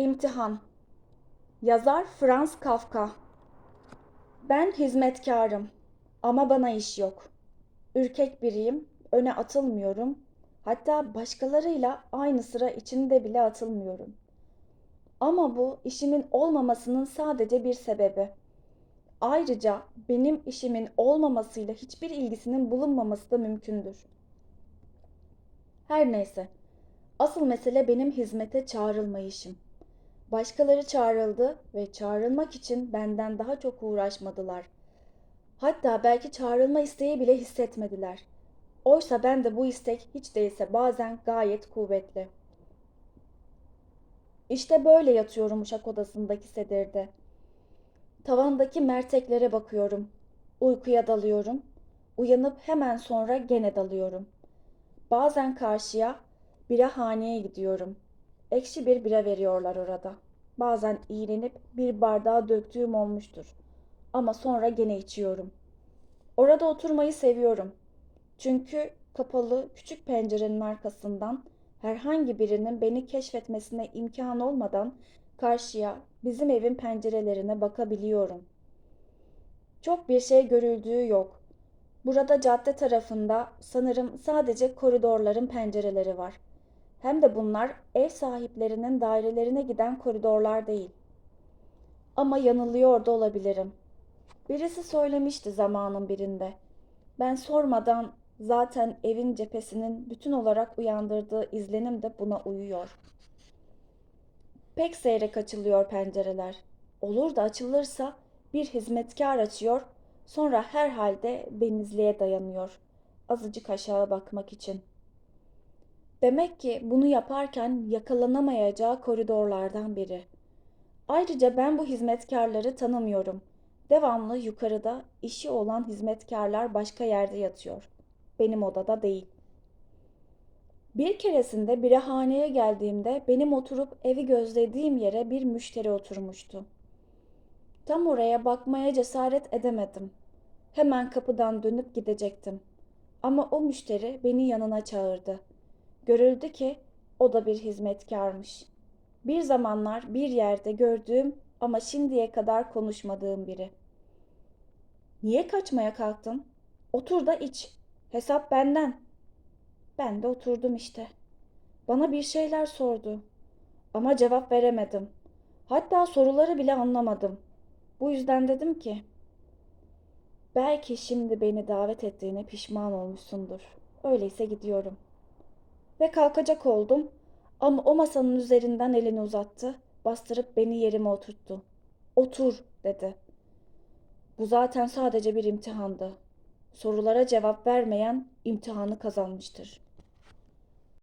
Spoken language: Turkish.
İmtihan Yazar Franz Kafka Ben hizmetkarım ama bana iş yok. Ürkek biriyim, öne atılmıyorum. Hatta başkalarıyla aynı sıra içinde bile atılmıyorum. Ama bu işimin olmamasının sadece bir sebebi. Ayrıca benim işimin olmamasıyla hiçbir ilgisinin bulunmaması da mümkündür. Her neyse, asıl mesele benim hizmete çağrılmayışım. Başkaları çağrıldı ve çağrılmak için benden daha çok uğraşmadılar. Hatta belki çağrılma isteği bile hissetmediler. Oysa ben de bu istek hiç değilse bazen gayet kuvvetli. İşte böyle yatıyorum uşak odasındaki sedirde. Tavandaki merteklere bakıyorum. Uykuya dalıyorum. Uyanıp hemen sonra gene dalıyorum. Bazen karşıya birahaneye gidiyorum. Ekşi bir bira veriyorlar orada. Bazen iğrenip bir bardağa döktüğüm olmuştur. Ama sonra gene içiyorum. Orada oturmayı seviyorum. Çünkü kapalı küçük pencerenin arkasından herhangi birinin beni keşfetmesine imkan olmadan karşıya bizim evin pencerelerine bakabiliyorum. Çok bir şey görüldüğü yok. Burada cadde tarafında sanırım sadece koridorların pencereleri var. Hem de bunlar ev sahiplerinin dairelerine giden koridorlar değil. Ama yanılıyor da olabilirim. Birisi söylemişti zamanın birinde. Ben sormadan zaten evin cephesinin bütün olarak uyandırdığı izlenim de buna uyuyor. Pek seyrek açılıyor pencereler. Olur da açılırsa bir hizmetkar açıyor, sonra herhalde denizliğe dayanıyor. Azıcık aşağı bakmak için. Demek ki bunu yaparken yakalanamayacağı koridorlardan biri. Ayrıca ben bu hizmetkarları tanımıyorum. Devamlı yukarıda işi olan hizmetkarlar başka yerde yatıyor. Benim odada değil. Bir keresinde birahaneye geldiğimde benim oturup evi gözlediğim yere bir müşteri oturmuştu. Tam oraya bakmaya cesaret edemedim. Hemen kapıdan dönüp gidecektim. Ama o müşteri beni yanına çağırdı. Görüldü ki o da bir hizmetkarmış. Bir zamanlar bir yerde gördüğüm ama şimdiye kadar konuşmadığım biri. Niye kaçmaya kalktın? Otur da iç. Hesap benden. Ben de oturdum işte. Bana bir şeyler sordu. Ama cevap veremedim. Hatta soruları bile anlamadım. Bu yüzden dedim ki, belki şimdi beni davet ettiğine pişman olmuşsundur. Öyleyse gidiyorum. Ve kalkacak oldum ama o masanın üzerinden elini uzattı, bastırıp beni yerime oturttu. Otur dedi. Bu zaten sadece bir imtihandı. Sorulara cevap vermeyen imtihanı kazanmıştır.